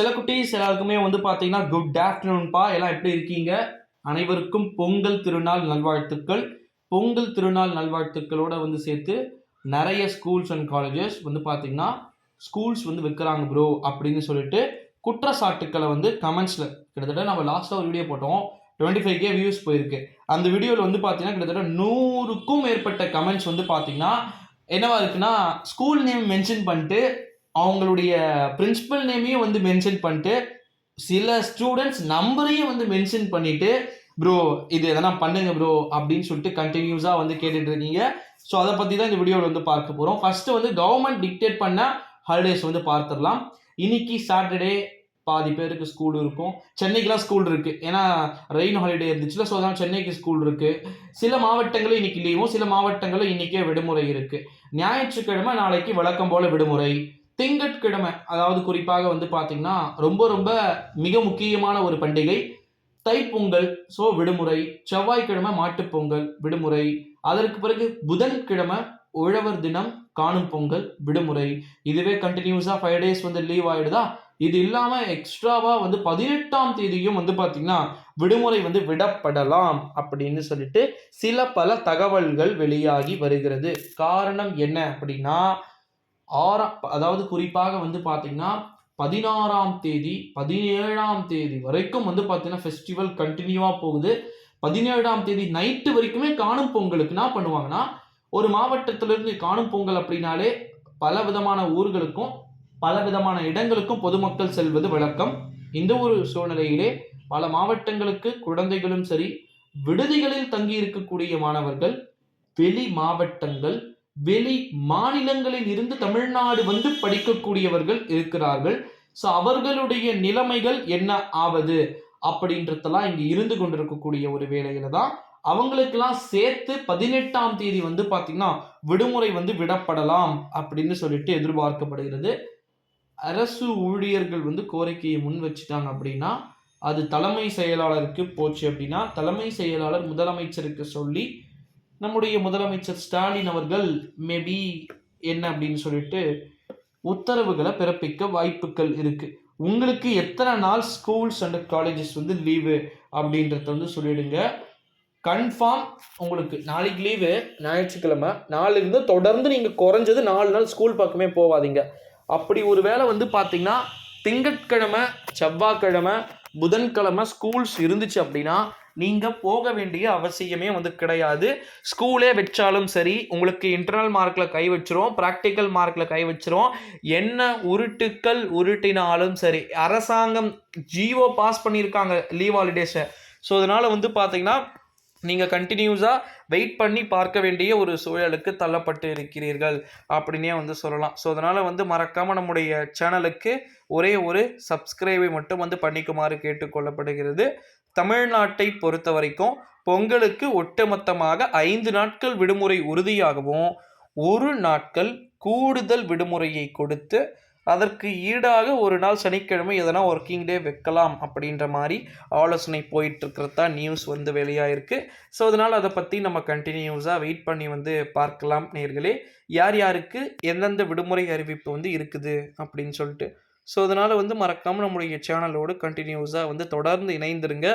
சில குட்டீஸ் எல்லாருக்குமே வந்து பார்த்தீங்கன்னா குட் ஆஃப்டர்நூன்பா எல்லாம் எப்படி இருக்கீங்க? அனைவருக்கும் பொங்கல் திருநாள் நல்வாழ்த்துக்கள். பொங்கல் திருநாள் நல்வாழ்த்துக்களோட வந்து சேர்த்து நிறைய ஸ்கூல்ஸ் அண்ட் காலேஜஸ் வந்து பார்த்தீங்கன்னா ஸ்கூல்ஸ் வந்து வைக்கிறாங்க ப்ரோ அப்படின்னு சொல்லிட்டு குற்றச்சாட்டுக்களை வந்து கமெண்ட்ஸில் கிட்டத்தட்ட நம்ம லாஸ்ட்டாக ஒரு வீடியோ போட்டோம். டுவெண்ட்டி ஃபைவ் கே வியூஸ் போயிருக்கு. அந்த வீடியோவில் வந்து பார்த்தீங்கன்னா கிட்டத்தட்ட நூறுக்கும் மேற்பட்ட கமெண்ட்ஸ் வந்து பார்த்தீங்கன்னா என்னவா இருக்குன்னா ஸ்கூல் நேம் மென்ஷன் பண்ணிட்டு அவங்களுடைய பிரின்சிபல் நேமையும் வந்து மென்ஷன் பண்ணிட்டு சில ஸ்டூடெண்ட்ஸ் நம்பரையும் வந்து மென்ஷன் பண்ணிட்டு ப்ரோ இது எதனா பண்ணுங்க ப்ரோ அப்படின்னு சொல்லிட்டு கண்டினியூஸாக வந்து கேட்டுட்டு இருக்கீங்க. ஸோ அதை பற்றி தான் இந்த வீடியோவில் வந்து பார்க்க போகிறோம் ஃபஸ்ட்டு வந்து கவர்மெண்ட் டிக்டேட் பண்ண ஹாலிடேஸ் வந்து பார்த்துடலாம். இன்னைக்கு சாட்டர்டே பாதி பேருக்கு ஸ்கூல் இருக்கும். சென்னைக்குலாம் ஸ்கூல் இருக்குது ஏன்னா ரெயின் ஹாலிடே இருந்துச்சுல ஸோ அதனால சென்னைக்கு ஸ்கூல் இருக்குது சில மாவட்டங்களும் இன்னைக்கு லீவும் சில மாவட்டங்களும் இன்றைக்கே விடுமுறை இருக்குது ஞாயிற்றுக்கிழமை நாளைக்கு வழக்கம் போல் விடுமுறை. திங்கட்கிழமை அதாவது குறிப்பாக வந்து பார்த்தீங்கன்னா ரொம்ப ரொம்ப மிக முக்கியமான ஒரு பண்டிகை. தைப்பொங்கல் ஸோ விடுமுறை செவ்வாய்க்கிழமை மாட்டுப்பொங்கல் விடுமுறை. அதற்கு பிறகு புதன்கிழமை உழவர் தினம் காணும் பொங்கல் விடுமுறை. இதுவே கண்டினியூஸாக ஃபைவ் டேஸ் வந்து லீவ் ஆகிடுதா இது இல்லாமல் எக்ஸ்ட்ராவாக வந்து பதினெட்டாம் தேதியும் வந்து பார்த்திங்கன்னா விடுமுறை வந்து விடப்படலாம் அப்படின்னு சொல்லிட்டு சில பல தகவல்கள் வெளியாகி வருகிறது. காரணம் என்ன அப்படின்னா ஆறாம் அதாவது குறிப்பாக வந்து பார்த்தீங்கன்னா பதினாறாம் தேதி பதினேழாம் தேதி வரைக்கும் வந்து பார்த்தீங்கன்னா ஃபெஸ்டிவல் கண்டினியூவாக போகுது. பதினேழாம் தேதி நைட்டு வரைக்குமே காணும் பொங்கலுக்கு என்ன பண்ணுவாங்கன்னா ஒரு மாவட்டத்திலிருந்து காணும் பொங்கல் அப்படின்னாலே பல விதமான ஊர்களுக்கும் பல விதமான இடங்களுக்கும் பொதுமக்கள் செல்வது வழக்கம். இந்த ஒரு சூழ்நிலையிலே பல மாவட்டங்களுக்கு குழந்தைகளும் சரி விடுதிகளில் தங்கி இருக்கக்கூடிய மாணவர்கள் வெளி மாவட்டங்கள் வெளி மாநிலங்களில் இருந்து தமிழ்நாடு வந்து படிக்கக்கூடியவர்கள் இருக்கிறார்கள். ஸோ அவர்களுடைய நிலைமைகள் என்ன ஆவது அப்படின்றதெல்லாம் இங்கே இருந்து கொண்டிருக்கக்கூடிய ஒரு வேலையில தான் அவங்களுக்கெல்லாம் சேர்த்து பதினெட்டாம் தேதி வந்து பார்த்தீங்கன்னா விடுமுறை வந்து விடப்படலாம் அப்படின்னு சொல்லிட்டு எதிர்பார்க்கப்படுகிறது. அரசு ஊழியர்கள் வந்து கோரிக்கையை முன் வச்சுட்டாங்க அப்படின்னா அது தலைமை செயலாளருக்கு போச்சு அப்படின்னா தலைமை செயலாளர் முதலமைச்சருக்கு சொல்லி நம்முடைய முதலமைச்சர் ஸ்டாலின் அவர்கள் மேபி என்ன அப்படின்னு சொல்லிட்டு உத்தரவுகளை பிறப்பிக்க வாய்ப்புகள் இருக்குது உங்களுக்கு எத்தனை நாள் ஸ்கூல்ஸ் அண்ட் காலேஜஸ் வந்து லீவு அப்படின்றத வந்து சொல்லிடுங்க. கன்ஃபார்ம் உங்களுக்கு நாளைக்கு லீவு ஞாயிற்றுக்கிழமை. நாலுலேருந்து தொடர்ந்து நீங்கள் குறைஞ்சது நாலு நாள் ஸ்கூல் பக்கமே போகாதீங்க. அப்படி ஒரு வேளை வந்து பார்த்தீங்கன்னா திங்கட்கிழமை செவ்வாய்க்கிழமை புதன்கிழமை ஸ்கூல்ஸ் இருந்துச்சு அப்படின்னா நீங்கள் போக வேண்டிய அவசியமே வந்து கிடையாது. ஸ்கூலே வச்சாலும் சரி உங்களுக்கு இன்டர்னல் மார்க்கில் கை வச்சிரும் ப்ராக்டிக்கல் மார்க்கில் கை வச்சிரும். என்ன உருட்டுக்கள் உருட்டினாலும் சரி அரசாங்கம் ஜியோ பாஸ் பண்ணியிருக்காங்க லீவ் ஹாலிடேஸை ஸோ அதனால் வந்து பார்த்தீங்கன்னா நீங்கள் கண்டினியூஸாக வெயிட் பண்ணி பார்க்க வேண்டிய ஒரு சூழலுக்கு தள்ளப்பட்டு இருக்கிறீர்கள் அப்படின்னே வந்து சொல்லலாம். ஸோ அதனால் வந்து மறக்காமல் நம்முடைய சேனலுக்கு ஒரே ஒரு சப்ஸ்கிரைபை மட்டும் வந்து பண்ணிக்குமாறு கேட்டுக்கொள்ளப்படுகிறது. தமிழ்நாட்டை பொறுத்த வரைக்கும் பொங்கலுக்கு ஒட்டுமொத்தமாக ஐந்து நாட்கள் விடுமுறை உறுதியாகவும் ஒரு நாட்கள் கூடுதல் விடுமுறையை கொடுத்து அதற்கு ஈடாக ஒரு நாள் சனிக்கிழமை எதனா ஒர்க்கிங் டே வைக்கலாம் அப்படின்ற மாதிரி ஆலோசனை போயிட்டுருக்கிறது தான் நியூஸ் வந்து வெளியாயிருக்கு. ஸோ அதனால் அதை பற்றி நம்ம கண்டினியூஸாக வெயிட் பண்ணி வந்து பார்க்கலாம் நேர்களே. யார் யாருக்கு எந்தெந்த விடுமுறை அறிவிப்பு வந்து இருக்குது அப்படின்னு சொல்லிட்டு ஸோ அதனால் வந்து மறக்காமல் நம்முடைய சேனலோடு கண்டினியூஸாக வந்து தொடர்ந்து இணைந்துருங்க.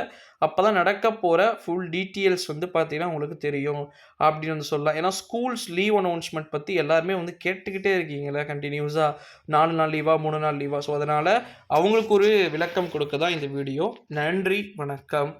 அப்போ தான் நடக்க போகிற ஃபுல் டீட்டெயில்ஸ் வந்து பார்த்தீங்கன்னா உங்களுக்கு தெரியும். அப்படின்னு வந்து சொல்லலாம். ஏன்னா ஸ்கூல்ஸ் லீவ் அனௌன்ஸ்மெண்ட் பற்றி எல்லாருமே வந்து கேட்டுக்கிட்டே இருக்கீங்களே கண்டினியூஸாக நாலு நாள் லீவாக மூணு நாள் லீவாக ஸோ அதனால் அவங்களுக்கு ஒரு விளக்கம் கொடுக்க தான் இந்த வீடியோ நன்றி வணக்கம்.